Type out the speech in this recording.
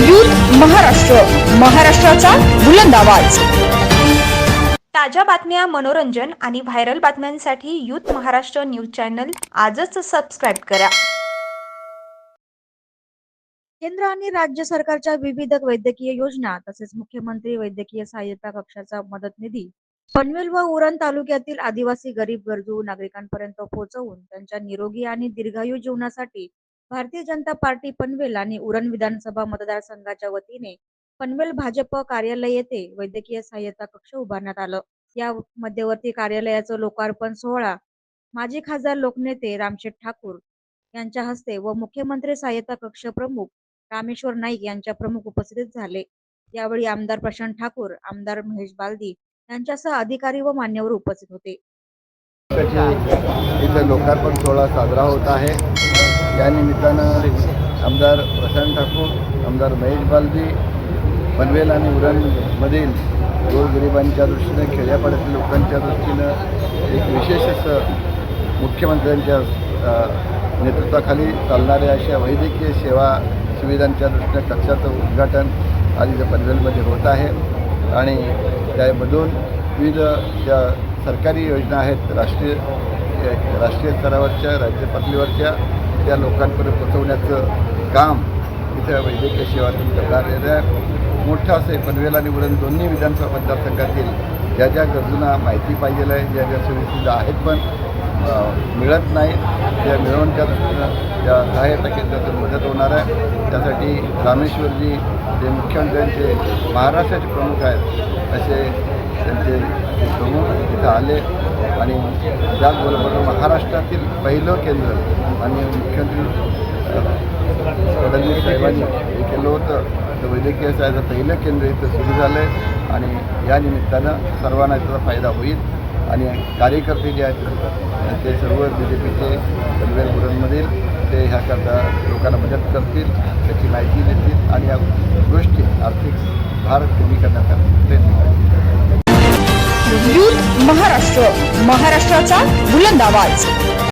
Youth Maharashtra महाराष्ट्राचा बुलंद आवाज. ताज्या बातम्या मनोरंजन आणि व्हायरल बातम्यांसाठी यूथ महाराष्ट्र न्यूज चॅनल आजच सबस्क्राईब करा. केंद्र आणि राज्य सरकारच्या विविध वैद्यकीय योजना तसेच मुख्यमंत्री वैद्यकीय सहाय्यता कक्षाचा मदत निधी पनवेल व उरण तालुक्यातील आदिवासी गरीब गरजू नागरिकांपर्यंत पोहोचवून त्यांच्या निरोगी आणि दीर्घायू जीवनासाठी भारतीय जनता पार्टी पनवेल आणि उरण विधानसभा मतदारसंघाच्या वतीने पनवेल भाजप कार्यालय येथे वैद्यकीय सहाय्यता कक्ष उभारण्यात आलं. या मध्यवर्ती कार्यालयाचं लोकार्पण सोहळा माजी खासदार लोकनेते रामशेठ ठाकूर यांच्या हस्ते व मुख्यमंत्री सहाय्यता कक्ष प्रमुख रामेश्वर नाईक यांच्या प्रमुख उपस्थितीत झाले. यावेळी आमदार प्रशांत ठाकूर आमदार महेश बालदी यांच्यासह अधिकारी व मान्यवर उपस्थित होते. इथे लोकार्पण सोहळा साजरा होत आहे. या निमित्तानं आमदार प्रशांत ठाकूर आमदार महेश बालदी पनवेल आणि उरणमधील गोरगरिबांच्या दृष्टीनं खेड्यापाड्यातील लोकांच्या दृष्टीनं एक विशेष असं मुख्यमंत्र्यांच्या नेतृत्वाखाली चालणाऱ्या अशा वैद्यकीय सेवा सुविधांच्या दृष्टीनं कक्षाचं उद्घाटन आज इथं पनवेलमध्ये होत आहे. आणि त्यामधून विविध ज्या सरकारी योजना आहेत राष्ट्रीय राष्ट्रीय स्तरावरच्या राज्य पातळीवरच्या त्या लोकांपर्यंत पोचवण्याचं काम इथं वैद्यकीय सेवातून करणार मोठं असं आहे पनवेल आणि उरण दोन्ही विधानसभा मतदारसंघातील ज्या ज्या गरजूंना माहिती पाहिजे आहे ज्या ज्या सुविधा आहेत पण मिळत नाही त्या मिळवून त्या दृष्टीनं त्या सहाय्यता केंद्रातून मदत होणार आहे. त्यासाठी रामेश्वरजी जे मुख्यमंत्र्यांचे महाराष्ट्राचे प्रमुख आहेत असे त्यांचे प्रमुख तिथं आले आणि त्याचबरोबर महाराष्ट्रातील पहिलं केंद्र आणि मुख्यमंत्री फडणवीस साहेबांनी हे केलं होतं. तर वैद्यकीय सहाय्याचं पहिलं केंद्र इथं सुरू झालं आहे आणि या निमित्तानं सर्वांना त्याचा फायदा होईल. आणि कार्यकर्ते जे आहेत ते सर्व बी जे पीचे पनवेल बुरणमधील ते ह्याकरता लोकांना मदत करतील त्याची माहिती देतील आणि या गोष्टी आर्थिक भार कमी करण्याचा प्रयत्न करतील. महाराष्ट्र महाराष्ट्राचा बुलंद आवाज.